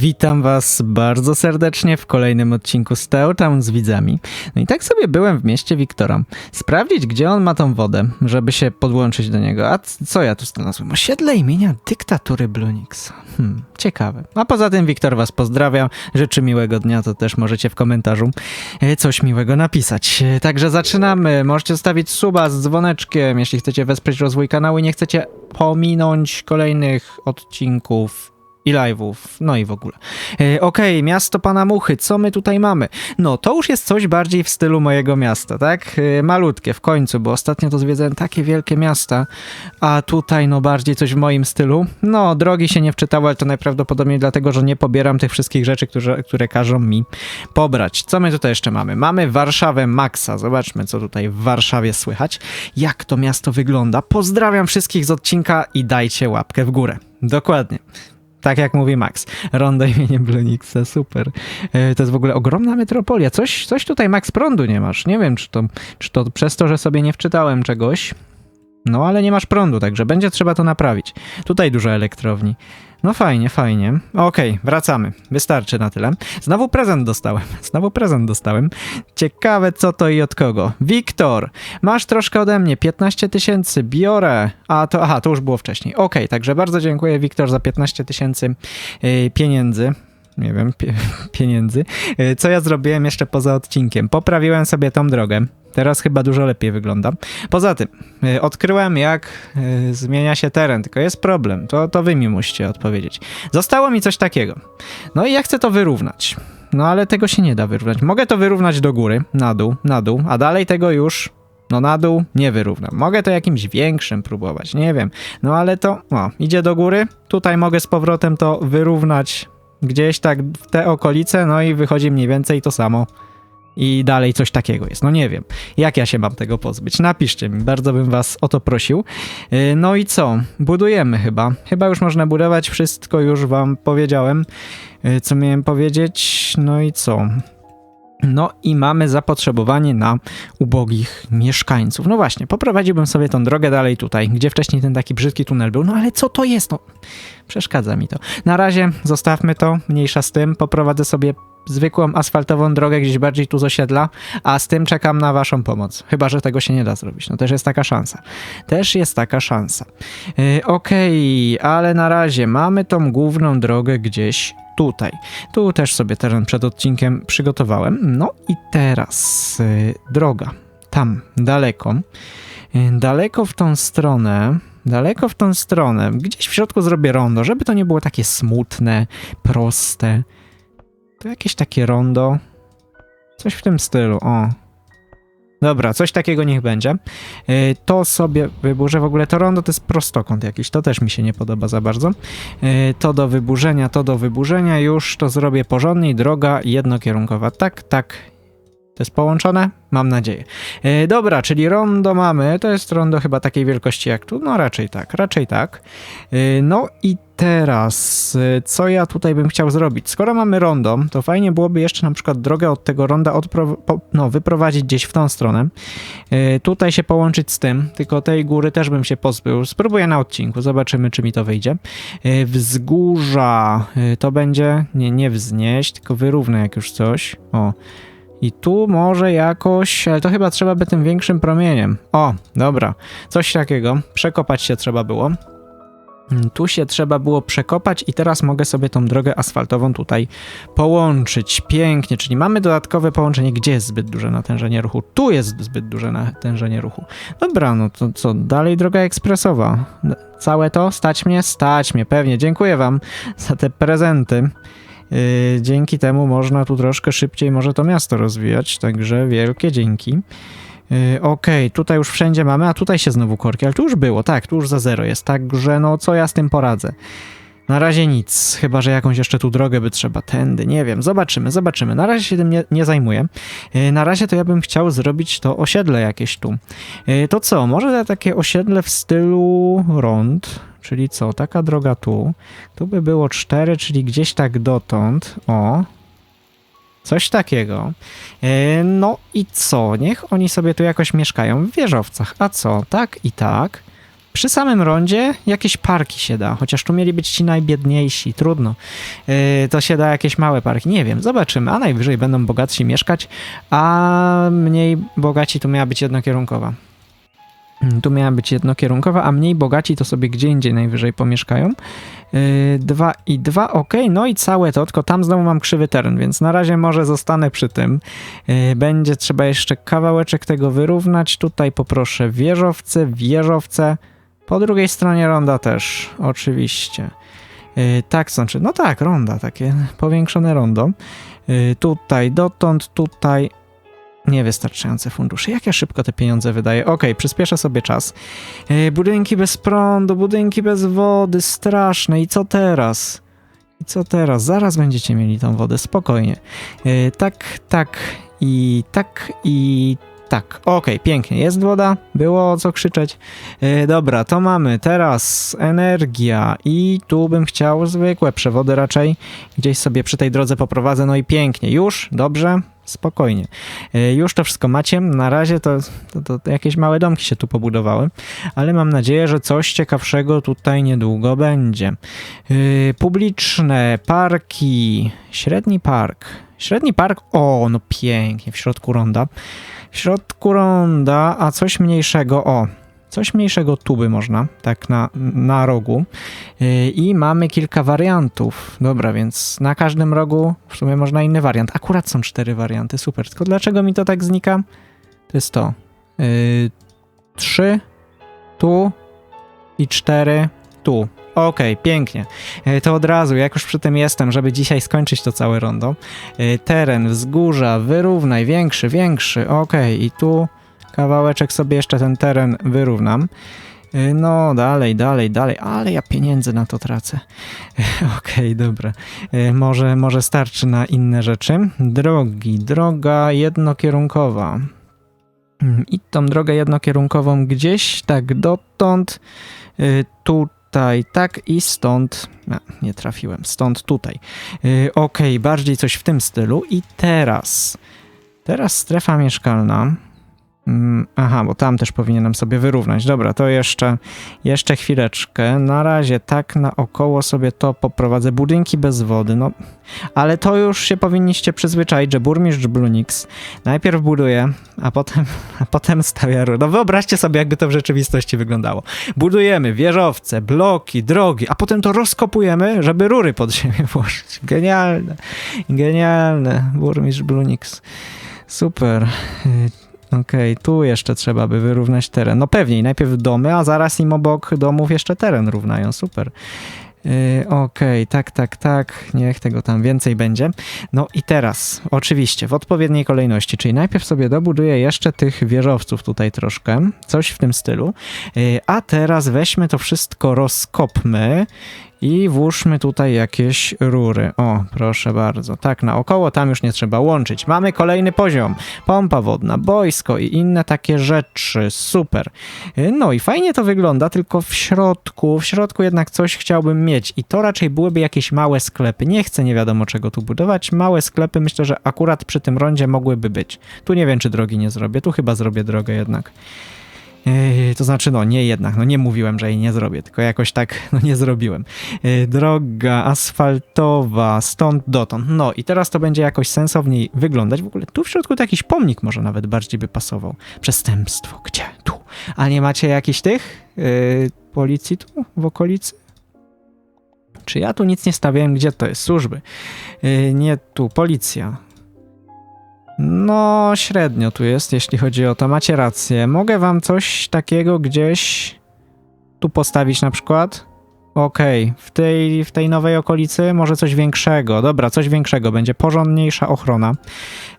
Witam Was bardzo serdecznie w kolejnym odcinku z z widzami. No i tak sobie byłem w mieście Wiktora. Sprawdzić, gdzie on ma tą wodę, żeby się podłączyć do niego. A co ja tu znalazłem? Osiedle imienia dyktatury Blunix. Hmm, ciekawe. A poza tym Wiktor Was pozdrawiam. Życzę miłego dnia, to też możecie w komentarzu e, coś miłego napisać. E, Także zaczynamy. Możecie zostawić suba z dzwoneczkiem, jeśli chcecie wesprzeć rozwój kanału i nie chcecie pominąć kolejnych odcinków i live'ów, no i w ogóle. E, Okej, miasto Pana Muchy, co my tutaj mamy? No, to już jest coś bardziej w stylu mojego miasta, tak? E, malutkie w końcu, bo ostatnio to zwiedzałem takie wielkie miasta, a tutaj no bardziej coś w moim stylu. No, drogi się nie wczytały, ale to najprawdopodobniej dlatego, że nie pobieram tych wszystkich rzeczy, które, które każą mi pobrać. Co my tutaj jeszcze mamy? Mamy Warszawę Maxa. Zobaczmy, co tutaj w Warszawie słychać. Jak to miasto wygląda. Pozdrawiam wszystkich z odcinka i dajcie łapkę w górę. Dokładnie. Tak jak mówi Max. Rondo imieniem Blunixa, super. E, To jest w ogóle ogromna metropolia. Coś, coś tutaj, Max, prądu nie masz. Nie wiem, czy to, czy to przez to, że sobie nie wczytałem czegoś. No, ale nie masz prądu, także będzie trzeba to naprawić. Tutaj dużo elektrowni. No fajnie, fajnie. Okej, wracamy. Wystarczy na tyle. Znowu prezent dostałem. Znowu prezent dostałem. Ciekawe co to i od kogo. Wiktor, masz troszkę ode mnie. 15 tysięcy, biorę. A to, aha, to już było wcześniej. Okej, także bardzo dziękuję Wiktor za 15 tysięcy yy, pieniędzy. Nie wiem, pie, pieniędzy. Yy, co ja zrobiłem jeszcze poza odcinkiem? Poprawiłem sobie tą drogę. Teraz chyba dużo lepiej wygląda. Poza tym, y, odkryłem jak y, zmienia się teren, tylko jest problem. To, to wy mi musicie odpowiedzieć. Zostało mi coś takiego. No i ja chcę to wyrównać. No ale tego się nie da wyrównać. Mogę to wyrównać do góry, na dół, na dół, a dalej tego już no na dół nie wyrównam. Mogę to jakimś większym próbować, nie wiem. No ale to, o, idzie do góry. Tutaj mogę z powrotem to wyrównać gdzieś tak w te okolice, no i wychodzi mniej więcej to samo. I dalej coś takiego jest. No nie wiem, jak ja się mam tego pozbyć. Napiszcie mi, bardzo bym was o to prosił. Yy, No i co? Budujemy chyba. Chyba już można budować, wszystko już wam powiedziałem, yy, co miałem powiedzieć. No i co? No i mamy zapotrzebowanie na ubogich mieszkańców. No właśnie, poprowadziłbym sobie tą drogę dalej tutaj, gdzie wcześniej ten taki brzydki tunel był. No ale co to jest? No, przeszkadza mi to. Na razie zostawmy to, mniejsza z tym. Poprowadzę sobie zwykłą asfaltową drogę gdzieś bardziej tu z osiedla, a z tym czekam na waszą pomoc. Chyba, że tego się nie da zrobić. No też jest taka szansa. Też jest taka szansa. Yy, Okej, ale na razie mamy tą główną drogę gdzieś tutaj. Tu też sobie teren przed odcinkiem przygotowałem. No i teraz yy, droga. Tam, daleko. Yy, daleko w tą stronę. Daleko w tą stronę. Gdzieś w środku zrobię rondo, żeby to nie było takie smutne, proste. To jakieś takie rondo. Coś w tym stylu, o. Dobra, coś takiego niech będzie. Yy, To sobie wyburzę. W ogóle to rondo to jest prostokąt jakiś, to też mi się nie podoba za bardzo. Yy, To do wyburzenia, to do wyburzenia. Już to zrobię porządnie. Droga jednokierunkowa. Tak, tak. To jest połączone? Mam nadzieję. Yy, Dobra, czyli rondo mamy. To jest rondo chyba takiej wielkości jak tu. No raczej tak, raczej tak. Yy, No i teraz, yy, co ja tutaj bym chciał zrobić? Skoro mamy rondo, to fajnie byłoby jeszcze na przykład drogę od tego ronda po, no, wyprowadzić gdzieś w tą stronę. Tutaj się połączyć z tym, tylko tej góry też bym się pozbył. Spróbuję na odcinku, zobaczymy czy mi to wyjdzie. Wzgórza to będzie, nie, nie wznieść, tylko wyrównę jak już coś. O. I tu może jakoś, ale to chyba trzeba by tym większym promieniem. O, dobra, coś takiego. Przekopać się trzeba było. Mm, Tu się trzeba było przekopać i teraz mogę sobie tą drogę asfaltową tutaj połączyć. Pięknie, czyli mamy dodatkowe połączenie. Gdzie jest zbyt duże natężenie ruchu? Tu jest zbyt duże natężenie ruchu. Dobra, no to co, dalej droga ekspresowa. Całe to? Stać mnie? Stać mnie, pewnie. Dziękuję wam za te prezenty. Yy, dzięki temu można tu troszkę szybciej może to miasto rozwijać, także wielkie dzięki. Yy, Okej, tutaj już wszędzie mamy, a tutaj się znowu korki, ale tu już było, tak, tu już za zero jest, także no co ja z tym poradzę? Na razie nic, chyba że jakąś jeszcze tu drogę by trzeba tędy, nie wiem, zobaczymy, zobaczymy. Na razie się tym nie, nie zajmuję. Yy, Na razie to ja bym chciał zrobić to osiedle jakieś tu. To co, może takie osiedle w stylu rond, czyli co, taka droga tu, tu by było 4, czyli gdzieś tak dotąd, o, Coś takiego. E, No i co? Niech oni sobie tu jakoś mieszkają w wieżowcach. A co? Tak i tak. przy samym rondzie jakieś parki się da, chociaż tu mieli być ci najbiedniejsi, trudno. Yy, to się da jakieś małe parki, nie wiem, zobaczymy, a najwyżej będą bogatsi mieszkać, a mniej bogaci to miała być jednokierunkowa. Mm, Tu miała być jednokierunkowa, a mniej bogaci to sobie gdzie indziej najwyżej pomieszkają. Yy, dwa i dwa, ok, no i całe to, tylko tam znowu mam krzywy teren, więc na razie może zostanę przy tym. Yy, Będzie trzeba jeszcze kawałeczek tego wyrównać. Tutaj poproszę wieżowce, wieżowce. Po drugiej stronie ronda też, oczywiście. Yy, Tak, znaczy, no tak, ronda, takie powiększone rondo. Yy, Tutaj dotąd, tutaj niewystarczające fundusze. Jak ja szybko te pieniądze wydaję? Okej, przyspieszę sobie czas. Yy, budynki bez prądu, budynki bez wody, straszne. I co teraz? I co teraz? Zaraz będziecie mieli tą wodę, spokojnie. Yy, tak, tak i tak i tak. Okej, pięknie. Jest woda, było co krzyczeć. Yy, dobra, to mamy teraz energia i tu bym chciał zwykłe przewody raczej. Gdzieś sobie przy tej drodze poprowadzę, no i pięknie. Już? Dobrze? Spokojnie. Yy, Już to wszystko macie. Na razie to, to, to jakieś małe domki się tu pobudowały, ale mam nadzieję, że coś ciekawszego tutaj niedługo będzie. Yy, publiczne, parki, średni park. Średni park, o, no pięknie, w środku ronda. W środku ronda, a coś mniejszego, o, coś mniejszego tu by można, tak na, na rogu. Yy, I mamy kilka wariantów. Dobra, więc na każdym rogu w sumie można inny wariant. Akurat są cztery warianty, super. Tylko dlaczego mi to tak znika? To jest to. Yy, trzy tu i cztery tu. Okej, pięknie. E, To od razu, jak już przy tym jestem, żeby dzisiaj skończyć to całe rondo. E, Teren, wzgórza, wyrównaj, większy, większy. Okej, i tu kawałeczek sobie jeszcze ten teren wyrównam. E, No, dalej, dalej, dalej, ale ja pieniędzy na to tracę. Okej, dobra. E, Może, może starczy na inne rzeczy. Drogi, droga jednokierunkowa. Mm, I tą drogę jednokierunkową gdzieś tak dotąd, y, tutaj, tak i stąd. A, nie trafiłem, stąd tutaj. Y, Okej, bardziej coś w tym stylu. I teraz. Teraz strefa mieszkalna. Mm, Aha, bo tam też powinienem sobie wyrównać. Dobra, to jeszcze, jeszcze chwileczkę. Na razie tak naokoło sobie to poprowadzę. Budynki bez wody, no. Ale to już się powinniście przyzwyczaić, że burmistrz Blunix najpierw buduje, a potem, a potem stawia rury. No wyobraźcie sobie, jakby to w rzeczywistości wyglądało. Budujemy wieżowce, bloki, drogi, a potem to rozkopujemy, żeby rury pod ziemię włożyć. Genialne, genialne. Burmistrz Blunix. Super. Okej, tu jeszcze trzeba by wyrównać teren. No pewnie, najpierw domy, a zaraz im obok domów jeszcze teren równają. Super. Yy, Okej, tak, tak, tak. Niech tego tam więcej będzie. No i teraz, oczywiście, w odpowiedniej kolejności, czyli najpierw sobie dobuduję jeszcze tych wieżowców tutaj troszkę, coś w tym stylu, Yy, a teraz weźmy to wszystko, rozkopmy i włóżmy tutaj jakieś rury. O, proszę bardzo. Tak, naokoło, tam już nie trzeba łączyć. Mamy kolejny poziom. Pompa wodna, boisko i inne takie rzeczy. Super. Yy, No i fajnie to wygląda, tylko w środku, w środku jednak coś chciałbym mieć i to raczej byłyby jakieś małe sklepy. Nie chcę nie wiadomo czego tu budować. Małe sklepy myślę, że akurat przy tym rondzie mogłyby być. Tu nie wiem, czy drogi nie zrobię. Tu chyba zrobię drogę jednak. Yy, to znaczy, no nie jednak, no nie mówiłem, że jej nie zrobię, tylko jakoś tak, no nie zrobiłem. Yy, droga asfaltowa, stąd dotąd. No i teraz to będzie jakoś sensowniej wyglądać. W ogóle tu w środku to jakiś pomnik może nawet bardziej by pasował. Przestępstwo, gdzie? Tu. A nie macie jakichś tych yy, policji tu w okolicy? Czy ja tu nic nie stawiałem? Gdzie to jest? Służby. Yy, nie tu, policja. No, średnio tu jest, jeśli chodzi o to. Macie rację. Mogę wam coś takiego gdzieś tu postawić na przykład? Okej, w, tej, w tej nowej okolicy może coś większego. Dobra, coś większego. Będzie porządniejsza ochrona.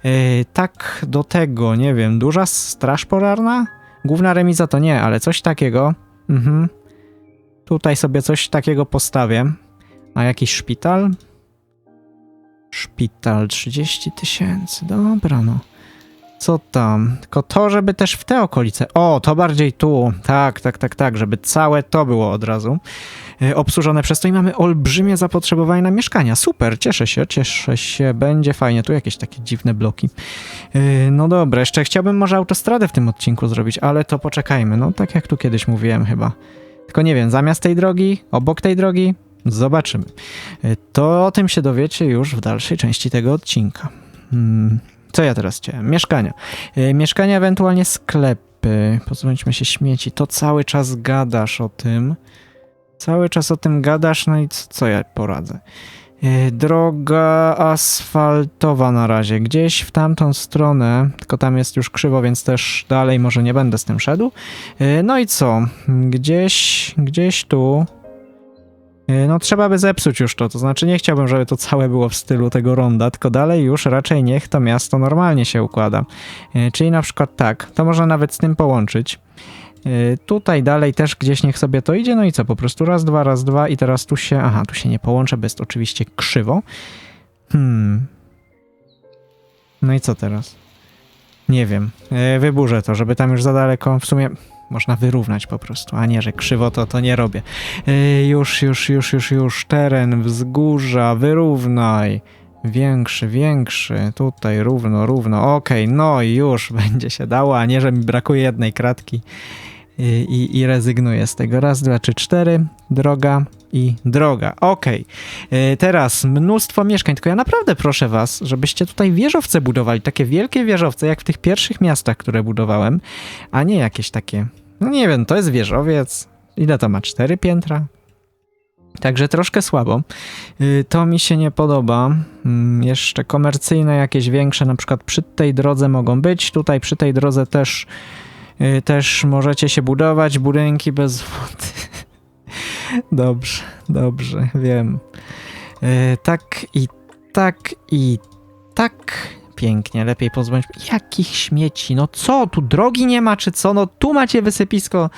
Yy, tak do tego, nie wiem, duża straż pożarna? Główna remiza to nie, ale coś takiego. Mhm. Tutaj sobie coś takiego postawię. A jakiś szpital? Szpital 30 tysięcy, dobra no. Co tam? Tylko to, żeby też w te okolice. O, to bardziej tu. Tak, tak, tak, tak, żeby całe to było od razu e, obsłużone przez to i mamy olbrzymie zapotrzebowanie na mieszkania. Super, cieszę się, cieszę się, będzie fajnie. Tu jakieś takie dziwne bloki. E, No dobra, jeszcze chciałbym może autostradę w tym odcinku zrobić, ale to poczekajmy. No tak jak tu kiedyś mówiłem chyba. Tylko nie wiem, zamiast tej drogi, obok tej drogi, zobaczymy. E, To o tym się dowiecie już w dalszej części tego odcinka. Hmm. Co ja teraz chciałem? Mieszkania. E, Mieszkania, ewentualnie sklepy. Pozbądźmy się śmieci. To cały czas gadasz o tym. Cały czas o tym gadasz, no i co, co ja poradzę? E, Droga asfaltowa na razie. Gdzieś w tamtą stronę, tylko tam jest już krzywo, więc też dalej może nie będę z tym szedł. No i co? Gdzieś, gdzieś tu. E, No trzeba by zepsuć już to, to znaczy nie chciałbym, żeby to całe było w stylu tego ronda, tylko dalej już raczej niech to miasto normalnie się układa. E, Czyli na przykład tak, to można nawet z tym połączyć. E, Tutaj dalej też gdzieś niech sobie to idzie, no i co, po prostu raz, dwa, raz, dwa i teraz tu się, aha, tu się nie połączę, bo jest oczywiście krzywo. Hmm. No i co teraz? Nie wiem. Wyburzę to, żeby tam już za daleko, w sumie można wyrównać po prostu, a nie, że krzywo to, to nie robię. E, Już, już, już, już, już, teren, wzgórza, wyrównaj. Większy, większy, tutaj równo, równo, okej, no i już będzie się dało, a nie, że mi brakuje jednej kratki i, i, i rezygnuję z tego. Raz, dwa, trzy, cztery, droga i droga, okej. E, Teraz mnóstwo mieszkań, tylko ja naprawdę proszę was, żebyście tutaj wieżowce budowali, takie wielkie wieżowce, jak w tych pierwszych miastach, które budowałem, a nie jakieś takie, no nie wiem, to jest wieżowiec, ile to ma, cztery piętra? Także troszkę słabo. Y, To mi się nie podoba. Mm, Jeszcze komercyjne jakieś większe, na przykład przy tej drodze mogą być. Tutaj przy tej drodze też, y, też możecie się budować. Budynki bez wody. Dobrze, dobrze, wiem. Y, Tak i tak i tak. Pięknie, lepiej pozbądź. Jakich śmieci? No co, tu drogi nie ma, czy co? No tu macie wysypisko.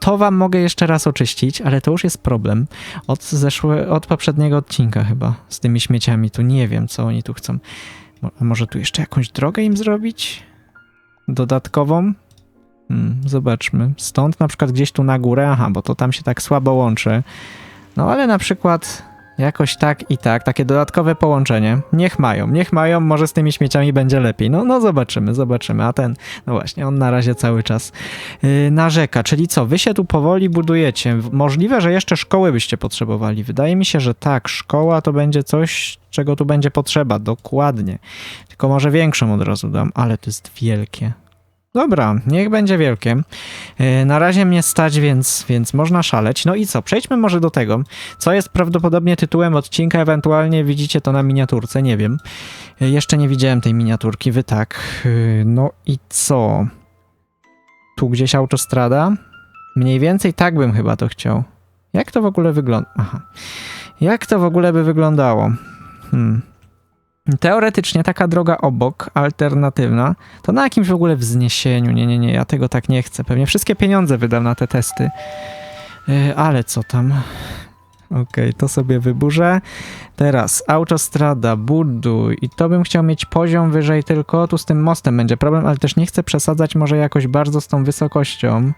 To wam mogę jeszcze raz oczyścić, ale to już jest problem. Od, zeszłe, od poprzedniego odcinka chyba z tymi śmieciami. Tu nie wiem, co oni tu chcą. Mo- może tu jeszcze jakąś drogę im zrobić? Dodatkową? Hmm, zobaczmy. Stąd na przykład gdzieś tu na górę, aha, bo to tam się tak słabo łączy. No ale na przykład jakoś tak i tak, takie dodatkowe połączenie. Niech mają, niech mają, może z tymi śmieciami będzie lepiej. No, no zobaczymy, zobaczymy. A ten, no właśnie, on na razie cały czas yy, narzeka. Czyli co, wy się tu powoli budujecie. Możliwe, że jeszcze szkoły byście potrzebowali. Wydaje mi się, że tak, szkoła to będzie coś, czego tu będzie potrzeba, dokładnie. Tylko może większą od razu dam, ale to jest wielkie. Dobra, niech będzie wielkie. Yy, Na razie mnie stać, więc, więc można szaleć. No i co? Przejdźmy może do tego, co jest prawdopodobnie tytułem odcinka, ewentualnie widzicie to na miniaturce, nie wiem. Yy, Jeszcze nie widziałem tej miniaturki, wy tak. Yy, No i co? Tu gdzieś autostrada? Mniej więcej tak bym chyba to chciał. Jak to w ogóle wygląda? Aha. Jak to w ogóle by wyglądało? Hmm. Teoretycznie taka droga obok, alternatywna, to na jakimś w ogóle wzniesieniu. Nie, nie, nie, ja tego tak nie chcę. Pewnie wszystkie pieniądze wydam na te testy. Yy, ale co tam? Okej, to sobie wyburzę. Teraz autostrada, buduj. I to bym chciał mieć poziom wyżej tylko. Tu z tym mostem będzie problem, ale też nie chcę przesadzać może jakoś bardzo z tą wysokością.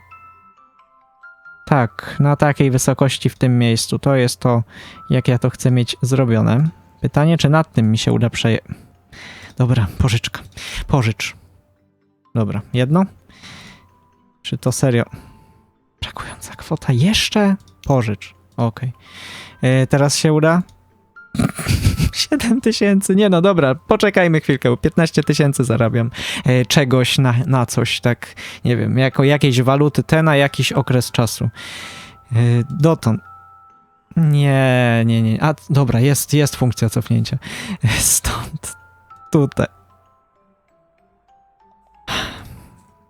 Tak, na takiej wysokości w tym miejscu. To jest to, jak ja to chcę mieć zrobione. Pytanie, czy nad tym mi się uda przeje... Dobra, pożyczka. Pożycz. Dobra, jedno? Czy to serio? Brakująca kwota jeszcze? Pożycz. Okej. E, Teraz się uda? 7 tysięcy. Nie no, dobra, poczekajmy chwilkę, bo 15 tysięcy zarabiam e, czegoś na, na coś, tak, nie wiem, jako jakiejś waluty, te na jakiś okres czasu. E, dotąd. Nie, nie, nie. A, dobra, jest, jest funkcja cofnięcia. Stąd, tutaj.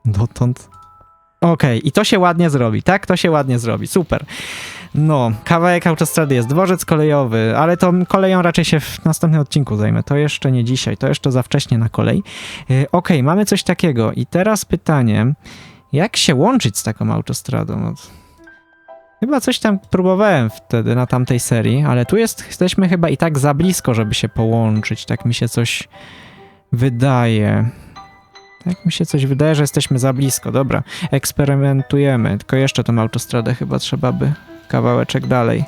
Dotąd. Okej, i to się ładnie zrobi, tak? To się ładnie zrobi, super. No, kawałek autostrady jest, dworzec kolejowy, ale to koleją raczej się w następnym odcinku zajmę. To jeszcze nie dzisiaj, to jeszcze za wcześnie na kolej. Yy, Okej, mamy coś takiego. I teraz pytanie, jak się łączyć z taką autostradą? Chyba coś tam próbowałem wtedy na tamtej serii, ale tu jest, jesteśmy chyba i tak za blisko, żeby się połączyć. Tak mi się coś wydaje. Tak mi się coś wydaje, że jesteśmy za blisko. Dobra, eksperymentujemy. Tylko jeszcze tą autostradę chyba trzeba by kawałeczek dalej.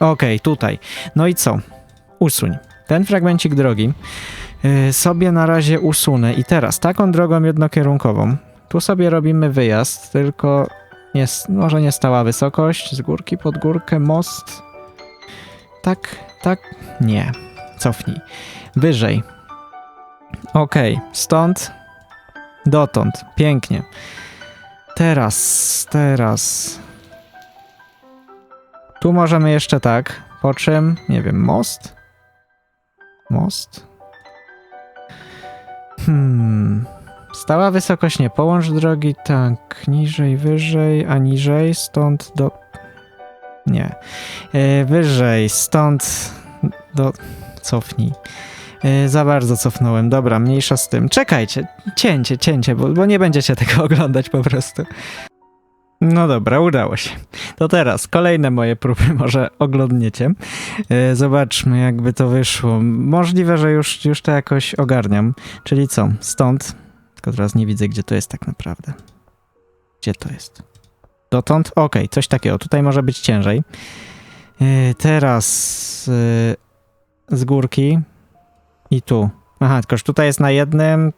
Okej, tutaj. No i co? Usuń. Ten fragmencik drogi yy, sobie na razie usunę. I teraz taką drogą jednokierunkową. Tu sobie robimy wyjazd, tylko nie, może nie stała wysokość. Z górki pod górkę, most. Tak, tak, nie. Cofnij. Wyżej. Okej, stąd dotąd. Pięknie. Teraz, teraz. Tu możemy jeszcze tak. Po czym, nie wiem, most? Most? Hmm. Stała wysokość nie. Połącz drogi tak. Niżej, wyżej, a niżej stąd do. Nie. E, wyżej, stąd do. Cofnij. E, za bardzo cofnąłem. Dobra, mniejsza z tym. Czekajcie, cięcie, cięcie, bo, bo nie będziecie tego oglądać po prostu. No dobra, udało się. To teraz kolejne moje próby może oglądniecie. E, Zobaczmy, jakby to wyszło. Możliwe, że już, już to jakoś ogarniam. Czyli co? Stąd. Tylko teraz nie widzę, gdzie to jest tak naprawdę. Gdzie to jest? Dotąd? Okej, coś takiego. Tutaj może być ciężej. E, Teraz e, z górki i tu. Aha, tylko że tutaj jest na jednym.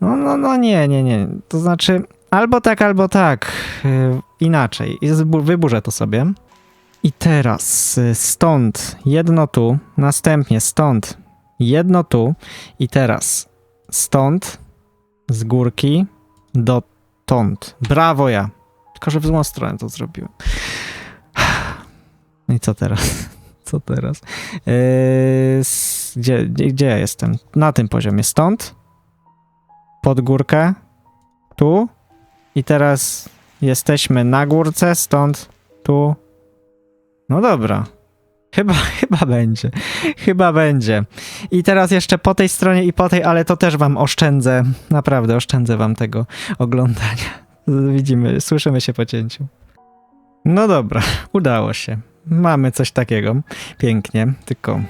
No, no, no nie, nie, nie. To znaczy albo tak, albo tak. Yy, inaczej. Wyburzę to sobie. I teraz stąd jedno tu, następnie stąd jedno tu i teraz stąd z górki dotąd. Brawo ja. Tylko, że w złą stronę to zrobiłem. No i co teraz? Co teraz? Yy, gdzie, gdzie ja jestem? Na tym poziomie. Stąd, pod górkę, tu i teraz jesteśmy na górce, stąd, tu. No dobra. Chyba, chyba będzie. Chyba będzie. I teraz jeszcze po tej stronie i po tej, ale to też wam oszczędzę. Naprawdę oszczędzę wam tego oglądania. Widzimy, słyszymy się po cięciu. No dobra, udało się. Mamy coś takiego. Pięknie, tylko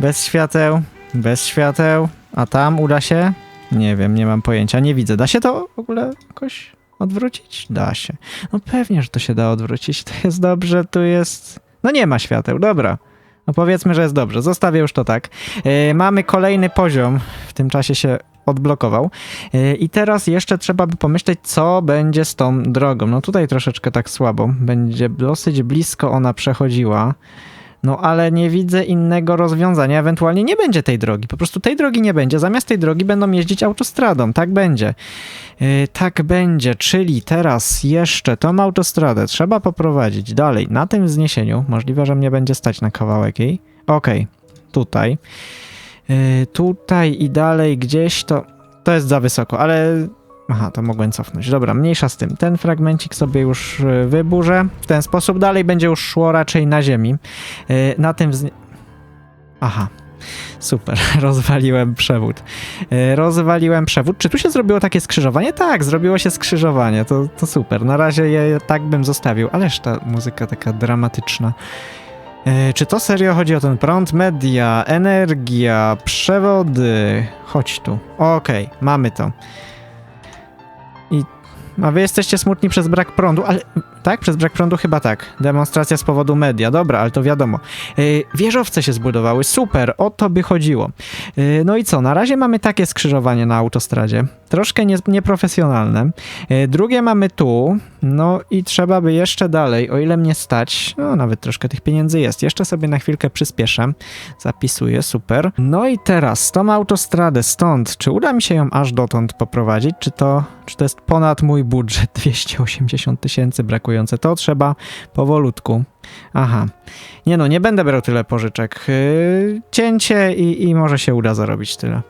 bez świateł, bez świateł. A tam uda się? Nie wiem, nie mam pojęcia, nie widzę. Da się to w ogóle jakoś odwrócić? Da się. No pewnie, że to się da odwrócić. To jest dobrze, tu jest... No nie ma świateł, dobra. No powiedzmy, że jest dobrze. Zostawię już to tak. Yy, mamy kolejny poziom. W tym czasie się odblokował. Yy, I teraz jeszcze trzeba by pomyśleć, co będzie z tą drogą. No tutaj troszeczkę tak słabo. Będzie dosyć blisko ona przechodziła. No ale nie widzę innego rozwiązania. Ewentualnie nie będzie tej drogi. Po prostu tej drogi nie będzie. Zamiast tej drogi będą jeździć autostradą. Tak będzie. Yy, tak będzie. Czyli teraz jeszcze tą autostradę trzeba poprowadzić dalej na tym wzniesieniu. Możliwe, że mnie będzie stać na kawałek jej. Okej. Tutaj. Yy, tutaj i dalej gdzieś to... To jest za wysoko, ale... Aha, to mogłem cofnąć. Dobra, mniejsza z tym. Ten fragmencik sobie już y, wyburzę. W ten sposób dalej będzie już szło raczej na ziemi. Y, Na tym. Aha. Super, rozwaliłem przewód. Y, Rozwaliłem przewód. Czy tu się zrobiło takie skrzyżowanie? Tak, zrobiło się skrzyżowanie. To, to super. Na razie je tak bym zostawił. Ależ ta muzyka taka dramatyczna. Czy to serio chodzi o ten prąd? Media, energia, przewody. Chodź tu. Okej, mamy to. A wy jesteście smutni przez brak prądu, ale tak? Przez brak prądu chyba tak. Demonstracja z powodu media. Dobra, ale to wiadomo. Yy, wieżowce się zbudowały. Super, o to by chodziło. Yy, no i co? Na razie mamy takie skrzyżowanie na autostradzie. Troszkę nie, nieprofesjonalne. Yy, drugie mamy tu. No i trzeba by jeszcze dalej, o ile mnie stać. No nawet troszkę tych pieniędzy jest. Jeszcze sobie na chwilkę przyspieszę. Zapisuję, super. No i teraz tą autostradę stąd, czy uda mi się ją aż dotąd poprowadzić, czy to, czy to jest ponad mój budżet 280 tysięcy To trzeba powolutku. Aha. Nie no, nie będę brał tyle pożyczek. Yy, cięcie i, i może się uda zarobić tyle.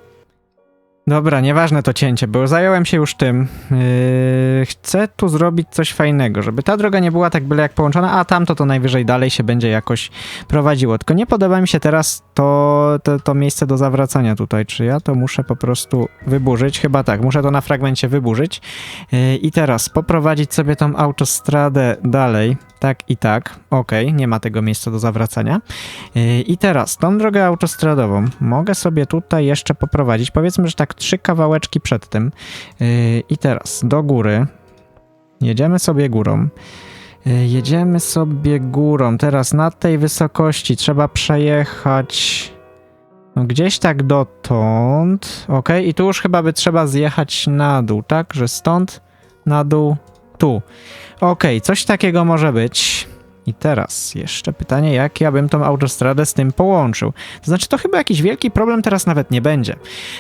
Dobra, nieważne to cięcie, bo zająłem się już tym. Yy, chcę tu zrobić coś fajnego, żeby ta droga nie była tak byle jak połączona, a tamto to najwyżej dalej się będzie jakoś prowadziło. Tylko nie podoba mi się teraz to, to, to miejsce do zawracania tutaj. Czy ja to muszę po prostu wyburzyć? Chyba tak, muszę to na fragmencie wyburzyć. Yy, I teraz poprowadzić sobie tą autostradę dalej, tak i tak. Okej, nie ma tego miejsca do zawracania. Yy, I teraz tą drogę autostradową mogę sobie tutaj jeszcze poprowadzić. Powiedzmy, że tak trzy kawałeczki przed tym. Yy, I teraz do góry. Jedziemy sobie górą. Yy, Jedziemy sobie górą. Teraz na tej wysokości trzeba przejechać. No gdzieś tak dotąd. Ok, i tu już chyba by trzeba zjechać na dół, tak? Że stąd na dół tu. Ok, coś takiego może być. I teraz jeszcze pytanie, jak ja bym tą autostradę z tym połączył. To znaczy, to chyba jakiś wielki problem teraz nawet nie będzie.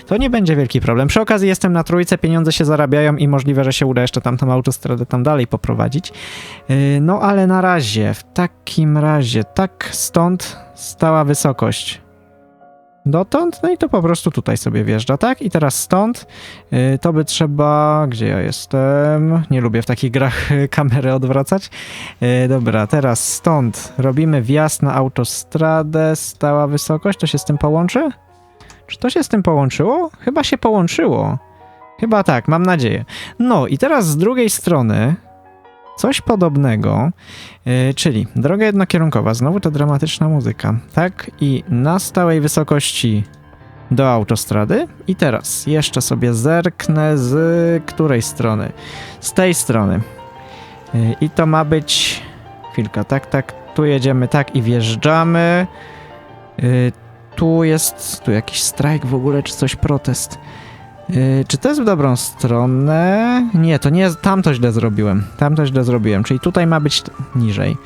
To nie będzie wielki problem. Przy okazji jestem na trójce, pieniądze się zarabiają i możliwe, że się uda jeszcze tam tą autostradę tam dalej poprowadzić. Yy, No ale na razie, w takim razie, tak stąd stała wysokość dotąd, no i to po prostu tutaj sobie wjeżdża, tak? I teraz stąd y, to by trzeba... Gdzie ja jestem? Nie lubię w takich grach kamery odwracać. Y, dobra, teraz stąd robimy wjazd na autostradę, stała wysokość, to się z tym połączy? Czy to się z tym połączyło? Chyba się połączyło. Chyba tak, mam nadzieję. No i teraz z drugiej strony coś podobnego, yy, czyli droga jednokierunkowa, znowu ta dramatyczna muzyka, tak? I na stałej wysokości do autostrady. I teraz jeszcze sobie zerknę z której strony? Z tej strony. Yy, I to ma być... Chwilka, tak, tak, tu jedziemy tak i wjeżdżamy. Yy, tu jest, tu jakiś strajk w ogóle, czy coś, protest. Yy, czy to jest w dobrą stronę? Nie, to nie tam to źle zrobiłem. Tam to źle zrobiłem, czyli tutaj ma być niżej.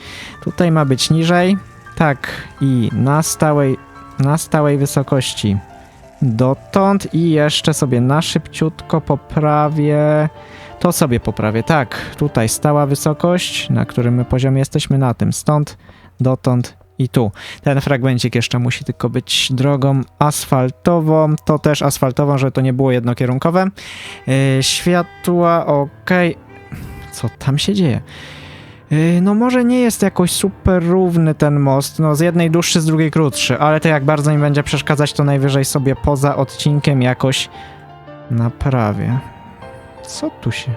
Tutaj ma być niżej. Tak, i na stałej, na stałej wysokości dotąd i jeszcze sobie na szybciutko poprawię. To sobie poprawię, tak. Tutaj stała wysokość, na którym my poziomie jesteśmy, na tym. Stąd, dotąd i tu. Ten fragmencik jeszcze musi tylko być drogą asfaltową. To też asfaltową, żeby to nie było jednokierunkowe. Yy, światła, ok. Co tam się dzieje? Yy, No może nie jest jakoś super równy ten most, no z jednej dłuższy, z drugiej krótszy, ale to jak bardzo mi będzie przeszkadzać, to najwyżej sobie poza odcinkiem jakoś naprawię. Co tu się...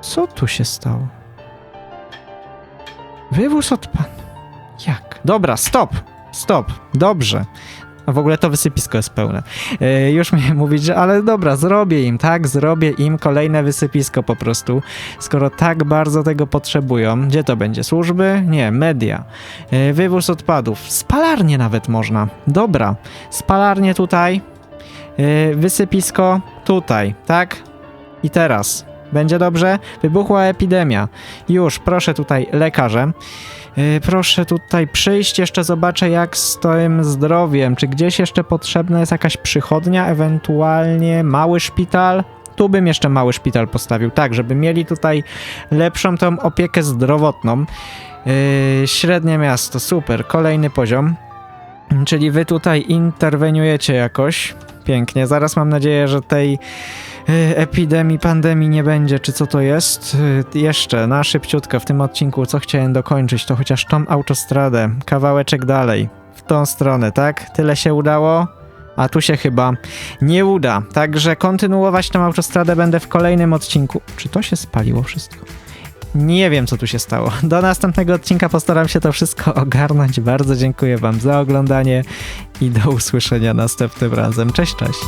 Co tu się stało? Wywóz odpadł. Jak? Dobra, stop! Stop. Dobrze. A w ogóle to wysypisko jest pełne. Yy, już miałem mówić, że ale dobra, zrobię im, tak? Zrobię im kolejne wysypisko po prostu. Skoro tak bardzo tego potrzebują. Gdzie to będzie? Służby? Nie, media. Yy, wywóz odpadów. Spalarnie nawet można. Dobra. Spalarnie tutaj. Yy, wysypisko tutaj, tak? I teraz. Będzie dobrze? Wybuchła epidemia. Już, proszę tutaj, lekarze. Yy, proszę tutaj przyjść, jeszcze zobaczę jak z tym zdrowiem. Czy gdzieś jeszcze potrzebna jest jakaś przychodnia, ewentualnie mały szpital? Tu bym jeszcze mały szpital postawił, tak, żeby mieli tutaj lepszą tą opiekę zdrowotną. Yy, średnie miasto, super, kolejny poziom. Czyli wy tutaj interweniujecie jakoś. Pięknie. Zaraz mam nadzieję, że tej epidemii, pandemii nie będzie, czy co to jest. Y, Jeszcze na szybciutko w tym odcinku, co chciałem dokończyć, to chociaż tą autostradę, kawałeczek dalej, w tą stronę, tak? Tyle się udało? A tu się chyba nie uda. Także kontynuować tą autostradę będę w kolejnym odcinku. Czy to się spaliło wszystko? Nie wiem, co tu się stało. Do następnego odcinka postaram się to wszystko ogarnąć. Bardzo dziękuję Wam za oglądanie i do usłyszenia następnym razem. Cześć, cześć.